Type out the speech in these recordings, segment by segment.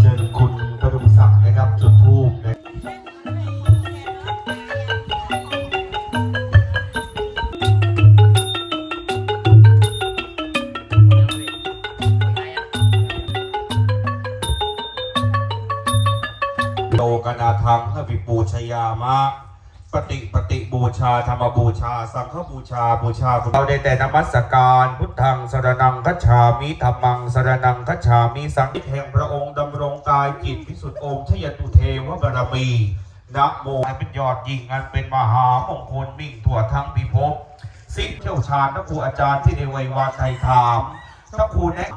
เชิญคุณกระดุมศักดิ์นะครับจุดธูปนะโตกนาธรรมอภิปูชยามะ ปฏิปฏิบูชาธรรมบูชา สังฆบูชาบูชาคุณเราได้แต่นมัสการพุทธังสรนังคัจฉามิธรรมังสรนังคัจฉามิสังฆแห่งพระองค์ดำรงกายจิตพิสุทธิองค์ชยตุเทวบารมีนะโมเป็นยอดยิ่งอันเป็นมหามงคลมิ่งทั่วทั้งพิภพ สิ้นเชี่ยวชาญนักครูอาจารย์ที่ในวัยวานไทยถามนักครูแนะ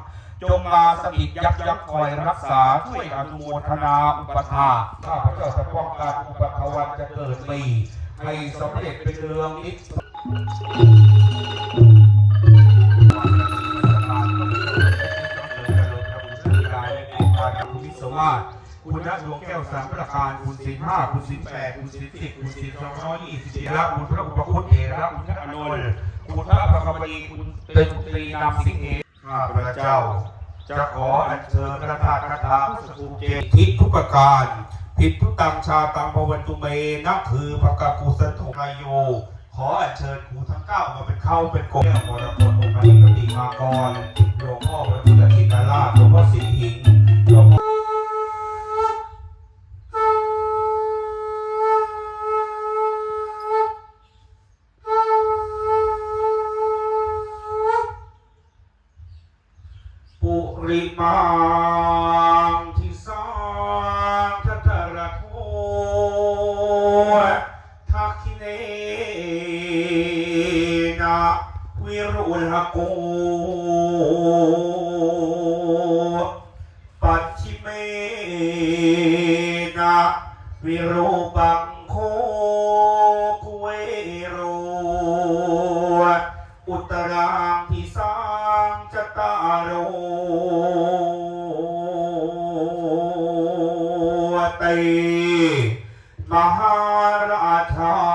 จงมาสถิตยักยักคอยรักษาช่วยอนุโมทนาอุปถาข้าพเจ้าจะป้องกันอุปทวันจะเกิดมีให้สำเร็จเป็นเรื่องนิสวิศวาสคุณดวงแก้วสามประการคุณสินห้าคุณสินแปดคุณสินสิบคุณสินสองร้อยยี่สิบสี่ละคุณพระอุปคุตเถระคุณพระอนุนคุณพระพระกบดีคุณเต็มตรีนำสิงเอ ข้าพระเจ้า จะขออัญเชิญพระธาตุคาถาพุทธภูมิเจทิทุกประการผิดทุกตังชาตังพวันตุเมนะคือพระกากูสันตุนายโย ขออัญเชิญครูทั้งเก้ามาเป็นเข้าเป็นกบมรกตองค์นี้กติมากรหลวงพ่อพระพุทธทินราชหลวงพ่อศรีหิง ปุริมังทิสังทัตระโททักขิเนนะวิรุลโกปัจฉิเมนะวิรูปั ตมหาราชา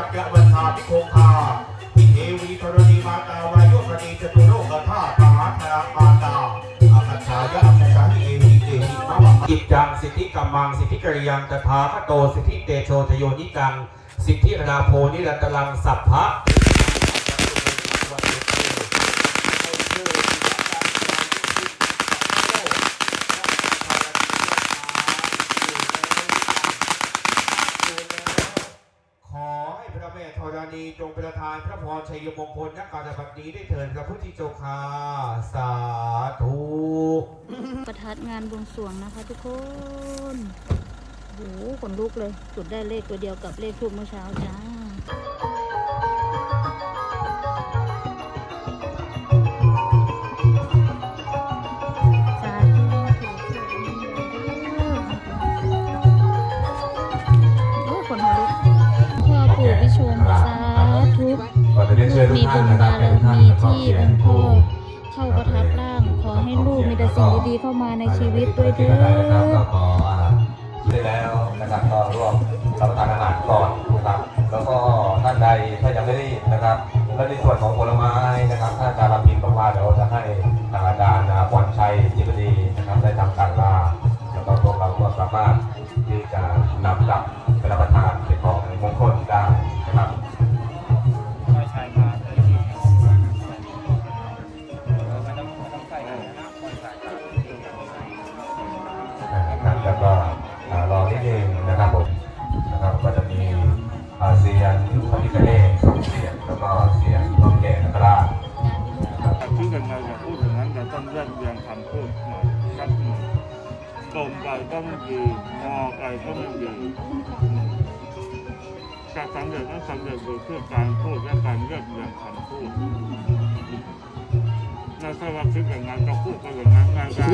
จักษ์ยะวันทาพิโคงคาพิเทวีธรณีมาตาวายุคณีจตุโลกธาตุมหาธามาตาอาคัจายะอัคชาหิเอวีเตหิมะมะกิจจังสิทธิกัมมังสิทธิกริยังตถาคโตสิทธิเตโชทโยนิจัง สิทธิราโพนิรันตลังสัพพะ ขอให้พระแม่ธรณีจงประทานพระพรชัยมงคลนักการบัดนี้ได้เถิดพระพุทธเจ้าค่ะสาธุประทัดงานบวงสรวงนะคะทุกคนโอ้โหขนลุกเลย จุดได้เลขตัวเดียวกับเลขทูบเมื่อเช้าจ้า มีบุญบารเป็นท่านมีที่เขียหลนวงพ่อเข้าประทับร่าง ขอให้ลูกมีแต่สิ่งดีๆเข้ามาในชีวิตด้วยเถินะครับก็ดได้แล้วนะครับก็ร่วมรับประทานอาหารก่อนนะครับ แล้วก็ท่านใดถ้ายังไม่ได้นะครับและในส่วน ไปก็ไม่ดีงอไปก็ไม่ดีการสำเร็จนั้นสำเร็จโดยเพื่อการพูดและการเลือกเรียงคำพูดแล้วถ้าเราคิดอย่างนั้นก็พูดก็อย่างนั้นง่ายได้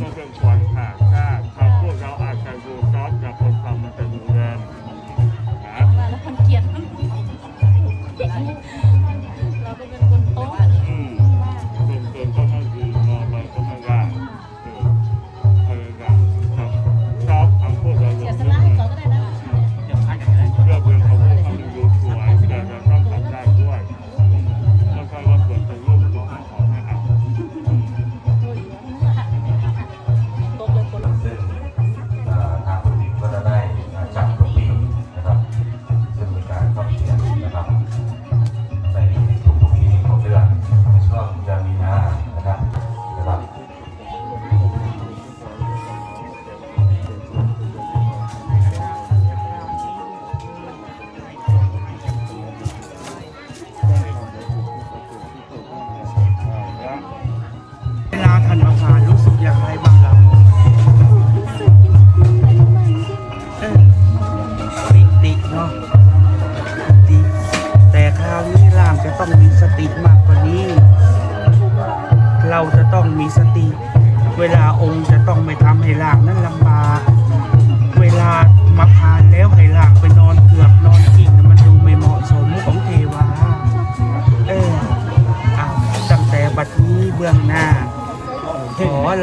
ก็เป็นควรขาดชาติ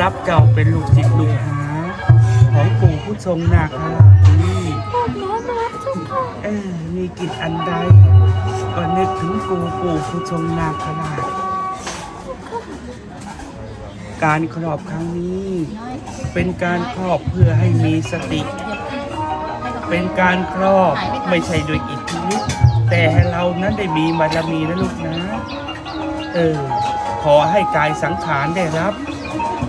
รับเจ้าเป็นลูกศิษย์ลูกหาของปู่ผู้ทรงนาคราชนี้เออมีกิจอันใดก็นึกถึงปู่ปู่ผู้ทรงนาคราชการครอบครั้งนี้ เป็นการครอบเพื่อให้มีสติ เป็นการครอบไม่ใช่โดยอิทธิฤทธิ์แต่ให้เรานั้นได้มีบารมีนะลูกนะ เออ ขอให้กายสังขารได้รับสาธุ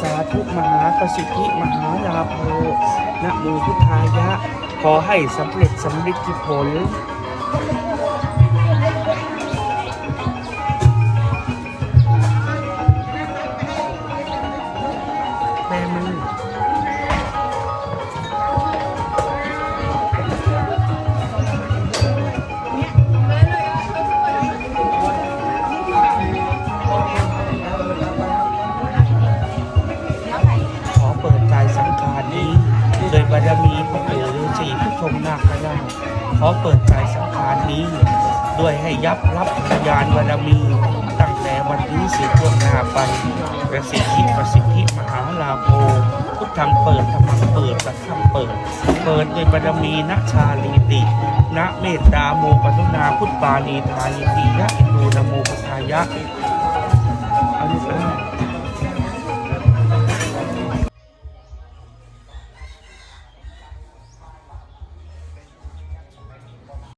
สาธุมหาประสิทธิมหาลาโภนะโมพุทธายะ ขอให้สำเร็จสำลิดผลแม่มือ มนาคราชขอเปิดกายสังขารนี้ ด้วยให้ยับรับพยานบารมี ตั้งแต่วันนี้สืบล่วงหน้าไปประสิทธิประสิทธิมหาลาโภพุทธังเปิดธรรมังเปิดสัทธังเปิด เปิดด้วยบารมีนัชชาลีตินะเมตตาโมกรุณาพุทธปานีทานิติยะอินูนโมพุทธายะอาลูกเอ้